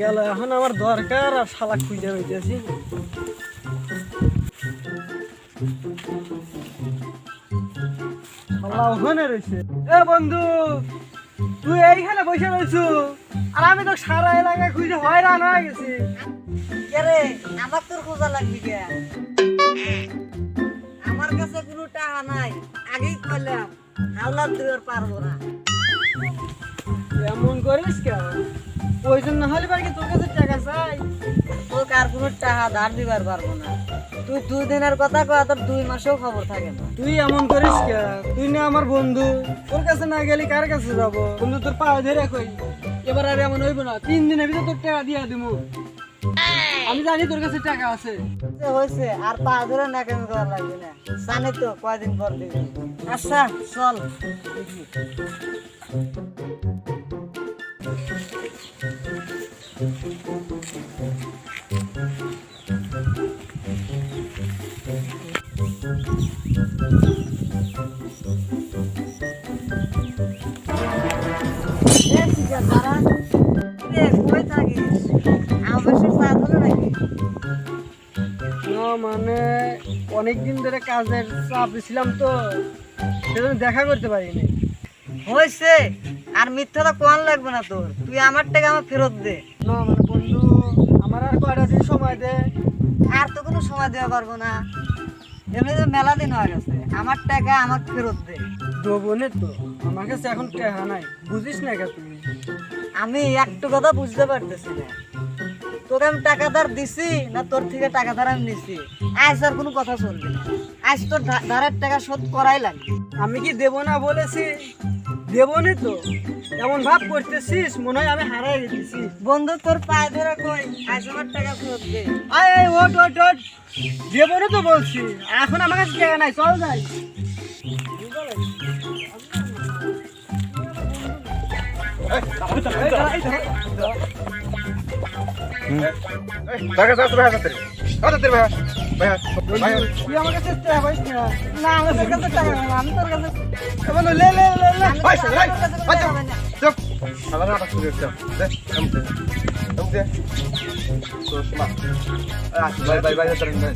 গেল এখন আমার দরকার আর শালা খুঁজে হইতেছি শালা ওখানে রয়েছে এ বন্ধু তুই এইখানে বসে রয়েছু আর আমি তো সারা এলাকায় খুঁজে হয়রান হয়ে গেছি। রে আমার তোর খোঁজা লাগবে কে? আমার কাছে কোনো টাকা নাই আগেই কইলাম হাওলা তুই আর পারব না। এমন করিস কেন প্রয়োজন না হলে পারে কি তোর কাছে টাকা চাই। তোকে আর কোনো টাকা ধার দিবার পারব না। তুই দুই দিনের কথা কয় তোর দুই মাসেও খবর থাকে না। তুই এমন করিস তুই না আমার বন্ধু। তোর কাছে না গেলে কার কাছে যাব? বন্ধু তোর পা ধরে কই। এবার আর এমন হইব না। তিন দিনের ভিতরে তোর টাকা দিয়ে দিমু। আমি জানি তোর কাছে টাকা আছে। হয়েছে, আর পা ধরে নাকামি করা লাগবে না। জানি তো কয়দিন পর দিবি আচ্ছা চল। মানে অনেক দিন ধরে কাজের চাপ ছিলাম তো সেজন্য দেখা করতে পারিনি। হয়েছে আর মিথ্যাটা কোন লাগবে না তোর? তুই আমার টাকা আমার ফেরত দে। না মানে বন্ধু আমার আর কয়টা দিন সময় দে? আর তো কোনো সময় দেওয়া পারব না। এমনি তো মেলা দিন হয়ে গেছে আমার টাকা আমার ফেরত দে। দেবনে তো আমার কাছে এখন টাকা নাই বুঝিস না কে তুই? আমি একটু কথা বুঝতে পারতেছি না। তোকে আমি টাকা ধার দিছি না তোর থেকে টাকা ধার আমি নিছি? আজ আর কোনো কথা চলবে না। আজ তোর ধারের টাকা শোধ করাই লাগবে। আমি কি দেব না বলেছি? দেবনি তো এমন ভাব করতেছিস মনে হয় আমি হারাই গেছি। বন্ধু তোর পায়ে ধরে কই? আজ আমার টাকা ফেরত দে। আয় আয় ওট ওট ওট দেবনি তো বলছি এখন আমার কাছে টাকা নাই চল যাই। টাকা লে ভাই ভাই ভাই চুপ আমার না শুরু করতে দে কাম দে কাম দে তো শোনা আচ্ছা ভাই ভাই ভাই। ধরেন ভাই।